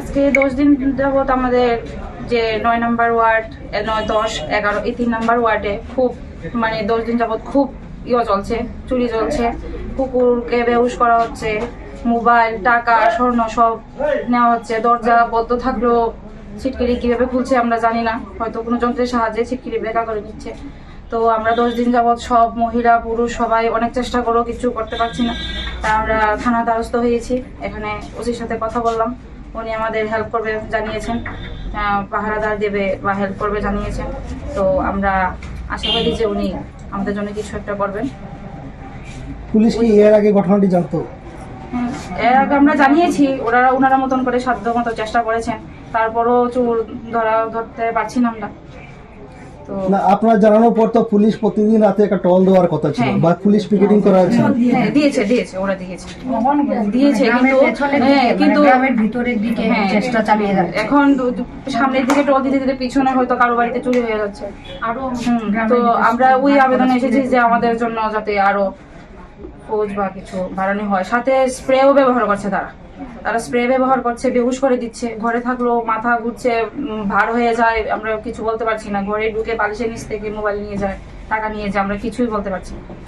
আজকে দশ দিন যাবত আমাদের যে নয় নম্বর ওয়ার্ড নয় দশ, এগারো, এই তিন নম্বর ওয়ার্ডে খুব মানে দশ দিন যাবৎ খুব ইয়ে চলছে, চুরি চলছে। কুকুরকে বেহুশ করা হচ্ছে, মোবাইল, টাকা, স্বর্ণ সব নেওয়া হচ্ছে। দরজা বদ্ধ থাকলেও ছিটকিরি কীভাবে খুলছে আমরা জানি না। হয়তো কোনো যন্ত্রের সাহায্যে ছিটকিরি বেকা করে নিচ্ছে। তো আমরা দশ দিন যাবৎ সব মহিলা, পুরুষ সবাই অনেক চেষ্টা করেও কিছু করতে পারছি না। তা আমরা থানা দ্বারস্থ হয়েছি। এখানে ওসির সাথে কথা বললাম। উনি আমাদের হেল্প করবে জানিয়েছেন। পাহারাদার দেবে বা হেল্প করবে জানিয়েছেন। তো আমরা আশা আশাবাদী যে উনি আমাদের জন্য কিছু একটা করবেন। পুলিশ কি এর আগে ঘটনাটি জানতো? হুম, এর আগে আমরা জানিয়েছি ওনারা ওনারা মতন করে সাধ্য মতো চেষ্টা করেছেন। তারপরও চোর ধরা ধরতে পারছি না আমরা। না আপনার জানানোর পর তো পুলিশ প্রতিদিন রাতে একটা টল দেওয়ার কথা ছিল হ্যাঁ। বা পুলিশ পিকেটিং করা হয়েছিল। হ্যাঁ, দিয়েছে দিয়েছে ওরা দিয়েছে। দিয়েছে কিন্তু হ্যাঁ, দিকে, কিন্তু মানে গ্রামের ভিতরের দিকে হ্যাঁ, চেষ্টা চালিয়ে যাচ্ছে। এখন সামনের দিকে টোল দিতে দিতে পিছনে হয়তো কারও বাড়িতে চুরি হয়ে যাচ্ছে। আরও তো আমরা ওই আবেদনে এসেছি যে আমাদের জন্য যাতে আরও ফৌজ বা কিছু বাড়ানো হয়। সাথে স্প্রেও ব্যবহার করছে তারা। তারা স্প্রে ব্যবহার করছে, বেহুশ করে দিচ্ছে। ঘরে থাকলেও মাথা ঘুরছে ভার হয়ে যায়, আমরা কিছু বলতে পারছি না। ঘরে ঢুকে বালিশের নিচ থেকে মোবাইল নিয়ে যায়, টাকা নিয়ে যায়, আমরা কিছুই বলতে পারছি না।